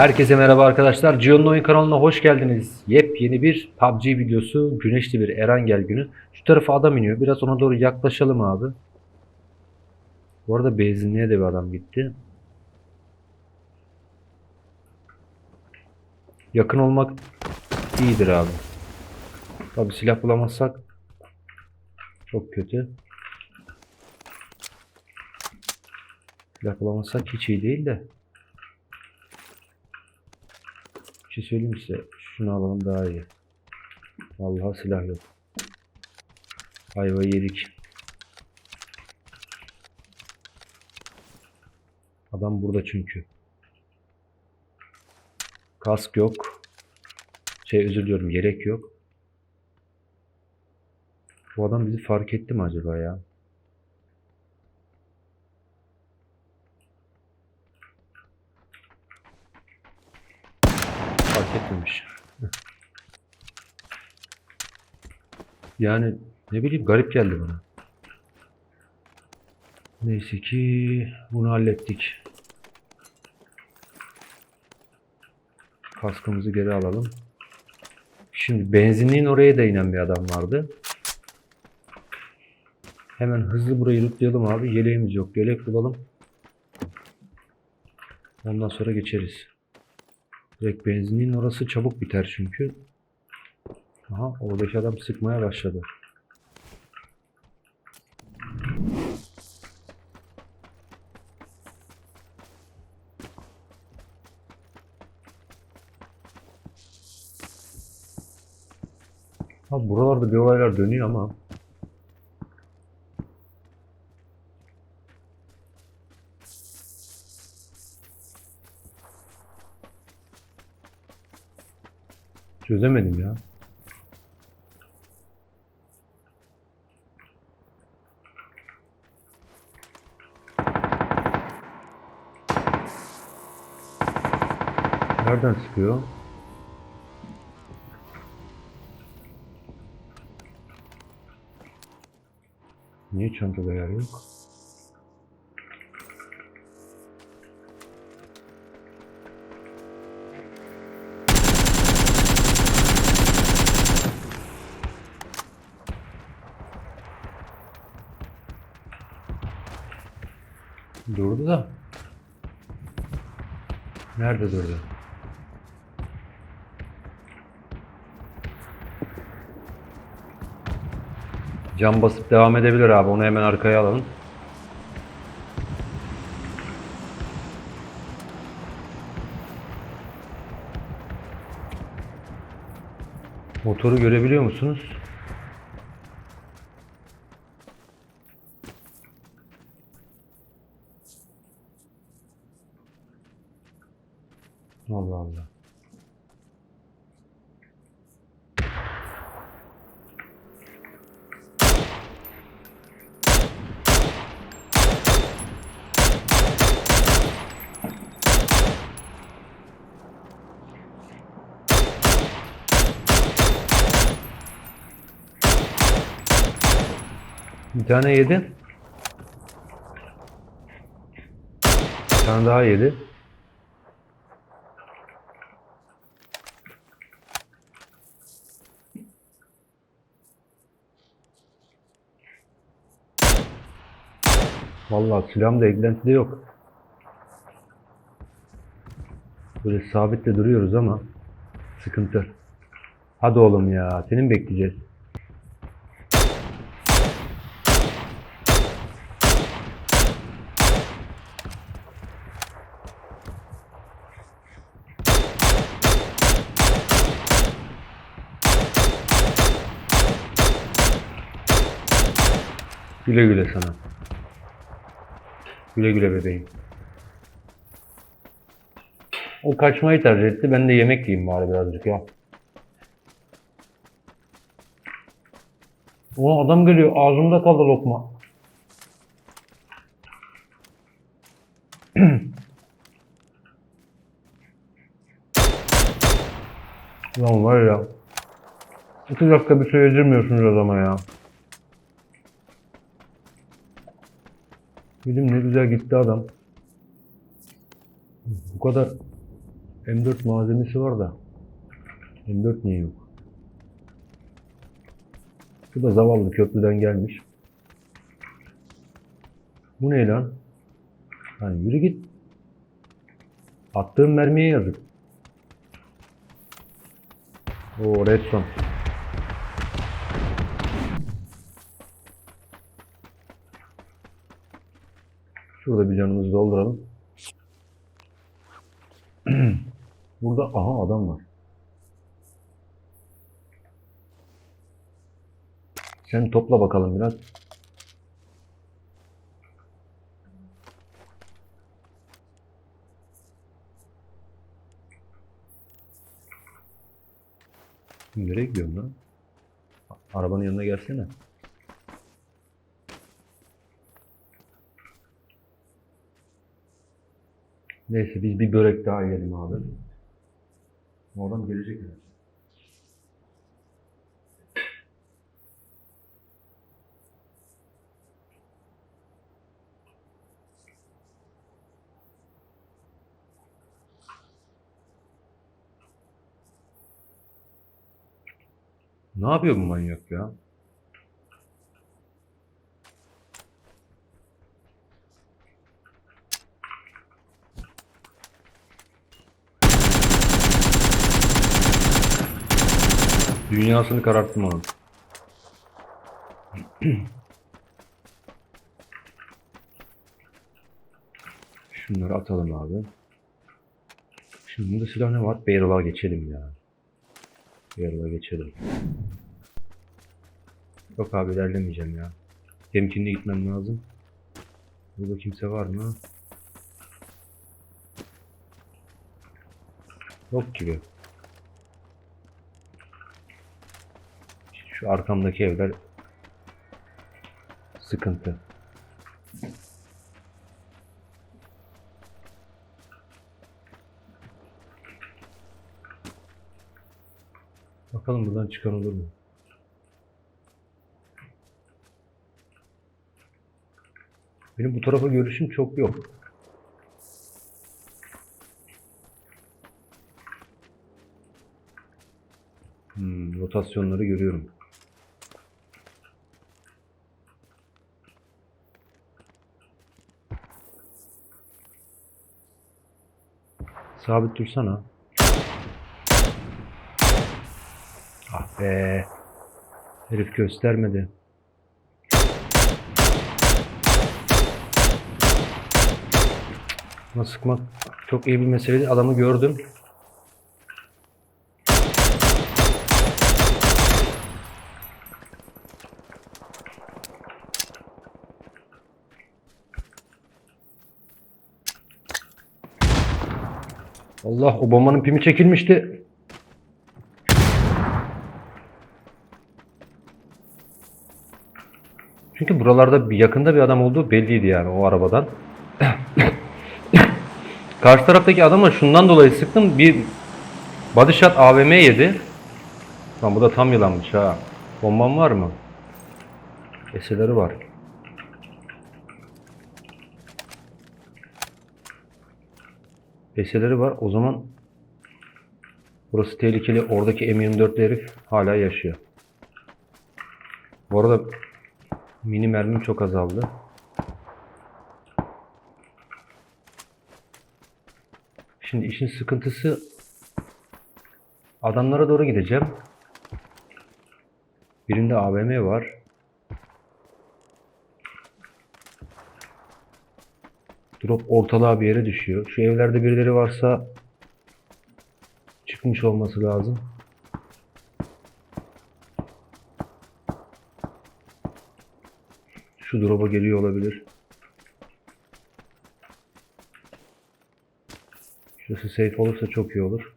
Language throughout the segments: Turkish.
Herkese merhaba arkadaşlar. Gio'nun oyun kanalına hoş geldiniz. Yepyeni bir PUBG videosu. Güneşli bir Erangel günü. Şu tarafa adam iniyor. Biraz ona doğru yaklaşalım abi. Bu arada benzinliğe de bir adam gitti. Yakın olmak iyidir abi. Tabi silah bulamazsak çok kötü. Silah bulamazsak hiç iyi değil de. Bir şey söyleyeyim size. Şunu alalım daha iyi. Vallahi silah yok. Ayva yedik. Adam burada çünkü. Kask yok. Şey özür diliyorum gerek yok. Bu adam bizi fark etti mi acaba ya? Fark etmemiş. Yani ne bileyim garip geldi bana. Neyse ki bunu hallettik. Kaskımızı geri alalım. Şimdi benzinliğin oraya da inen bir adam vardı. Hemen hızlı burayı lootlayalım abi. Yeleğimiz yok. Yelek bulalım. Ondan sonra geçeriz. Direkt benzinliğin orası çabuk biter çünkü. Aha oradaki adam sıkmaya başladı. Abi buralarda bir olaylar dönüyor ama çözemedim ya. Nereden sıkıyor? Niye çantada yer yok? Durdu da. Nerede durdu? Cam basıp devam edebilir abi. Onu hemen arkaya alalım. Motoru görebiliyor musunuz? Allah Allah. Bir tane yedi. Bir tane daha yedi. Vallahi silahım da eklentide yok. Böyle sabitle duruyoruz ama sıkıntı. Hadi oğlum ya, senin mi bekleyeceğiz. Güle güle sana. Güle güle bebeğim. O kaçmayı tercih etti. Ben de yemek yiyeyim bari birazcık ya. O adam geliyor. Ağzımda kaldı lokma. Lan var ya. İki dakika bir şey yedirmiyorsunuz adama ya. Bilim ne güzel gitti adam. Bu kadar M4 malzemesi var da. M4 niye yok? Bu da zavallı köprüden gelmiş. Bu ne lan? Hani yürü git. Attığım mermiye yazık. O redstone. Şurada bir canımızı dolduralım. Burada aha adam var. Sen topla bakalım biraz. Nereye gidiyorsun lan? Arabanın yanına gelsene. Neyse biz bir börek daha yiyelim abi. O adam gelecek mi? Ne yapıyor bu manyak ya? Dünyasını kararttım onun. Şunları atalım abi. Şimdi bunda silah ne var? Barrel'a geçelim ya. Barrel'a geçelim. Yok abi ilerlemeyeceğim ya. Temkinli gitmem lazım. Burada kimse var mı? Yok gibi. Şu arkamdaki evler sıkıntı. Bakalım buradan çıkan olur mu? Benim bu tarafa görüşüm çok yok. Hmm, rotasyonları görüyorum. Sabit dursana. Ah be. Herif göstermedi. Buna sıkmak çok iyi bir mesele değil. Adamı gördüm. Allah o bombanın pimi çekilmişti. Çünkü buralarda bir yakında bir adam olduğu belliydi yani o arabadan. Karşı taraftaki adama şundan dolayı sıktım. Bir body shot AVM yedi. Lan bu da tam yılanmış ha. Bomban var mı? Eseleri var. Eseleri var. O zaman burası tehlikeli. Oradaki M24'lü herif hala yaşıyor. Bu arada mini mermim çok azaldı. Şimdi işin sıkıntısı adamlara doğru gideceğim. Birinde AVM var. Drop ortalığa bir yere düşüyor. Şu evlerde birileri varsa çıkmış olması lazım. Şu drop'a geliyor olabilir. Şurası safe olursa çok iyi olur.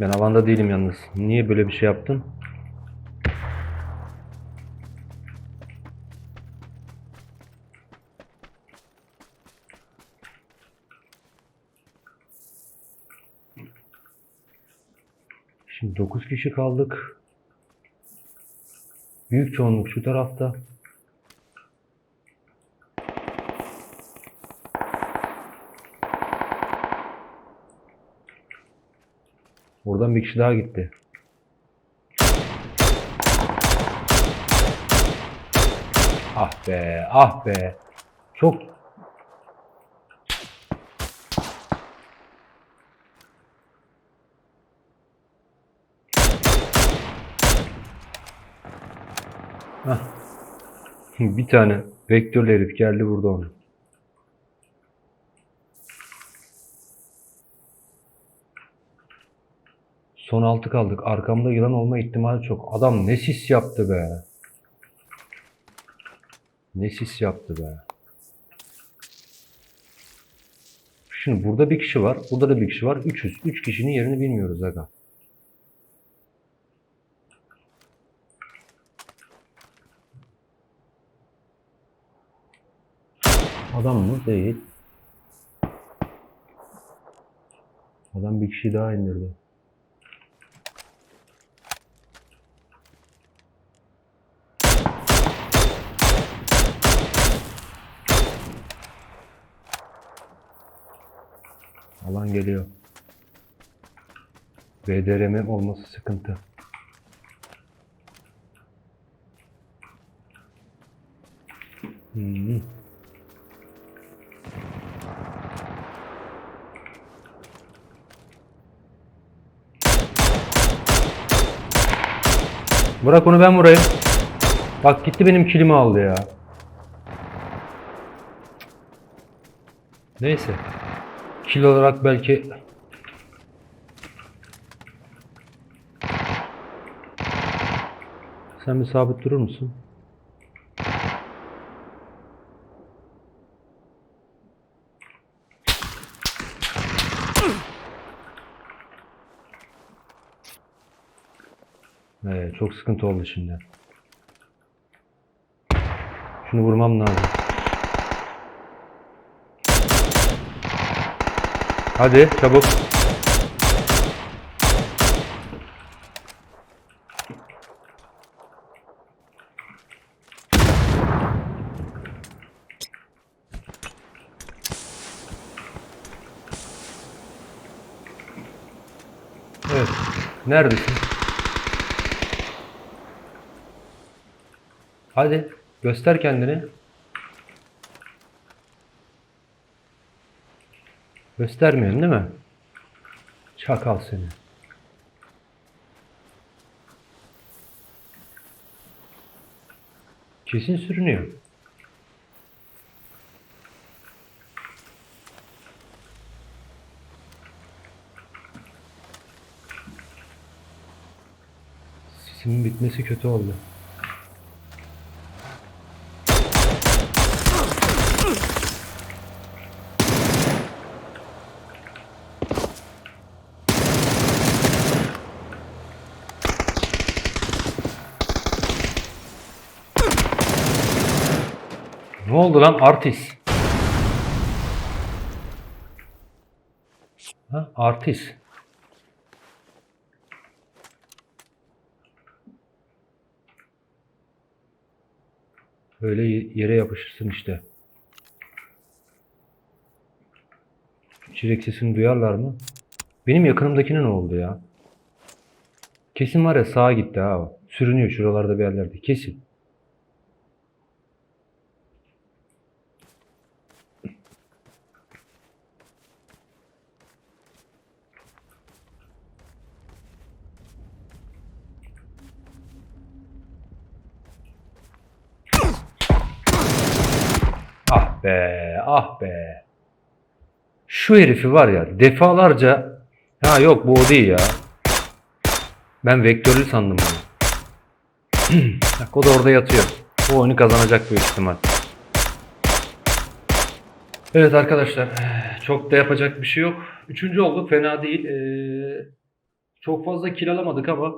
Ben avanda değilim yalnız. Niye böyle bir şey yaptın? Şimdi 9 kişi kaldık. Büyük çoğunluk şu tarafta. Oradan bir kişi daha gitti. Ah be, ah be. Çok. Bir tane vektörlü herif geldi burada onu. Son altı kaldık. Arkamda yılan olma ihtimali çok. Adam ne sis yaptı be. Ne sis yaptı be. Şimdi burada bir kişi var. Burada da bir kişi var. 300. 3 kişinin yerini bilmiyoruz aga. Adam mı? Değil. Adam bir kişi daha indirdi. Alan geliyor. BDRM olması sıkıntı. Hmm. Bırak onu ben vurayım. Bak gitti benim kilimi aldı ya. Neyse. Kil olarak belki Sen bir sabit durur musun? Evet, çok sıkıntı oldu şimdi. Şunu vurmam lazım. Hadi çabuk. Evet. Neredesin? Hadi göster kendini. Göstermiyorsun değil mi? Çakal seni. Kesin sürünüyor. Sisimin bitmesi kötü oldu. Ne oldu lan artist? Ha artist. Öyle ye- yere yapışırsın işte. Çilek sesini duyarlar mı? Benim yakınımdakine ne oldu ya? Kesin var ya sağa gitti ha. Sürünüyor şuralarda bir yerlerde. Kesin. Ah be, ah be. Şu herifi var ya defalarca ha yok bu o değil ya. Ben vektörlü sandım bunu. Bak o da orada yatıyor. Bu oyunu kazanacak büyük ihtimal. Evet arkadaşlar çok da yapacak bir şey yok. Üçüncü olduk fena değil. Ee, çok fazla kill alamadık ama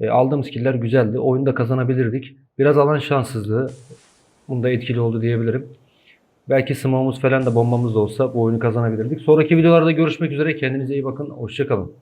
e, aldığımız killer güzeldi. Oyunda kazanabilirdik. Biraz alan şanssızlığı. Bunda etkili oldu diyebilirim. Belki smoke'umuz falan da bombamız da olsa bu oyunu kazanabilirdik. Sonraki videolarda görüşmek üzere. Kendinize iyi bakın. Hoşçakalın.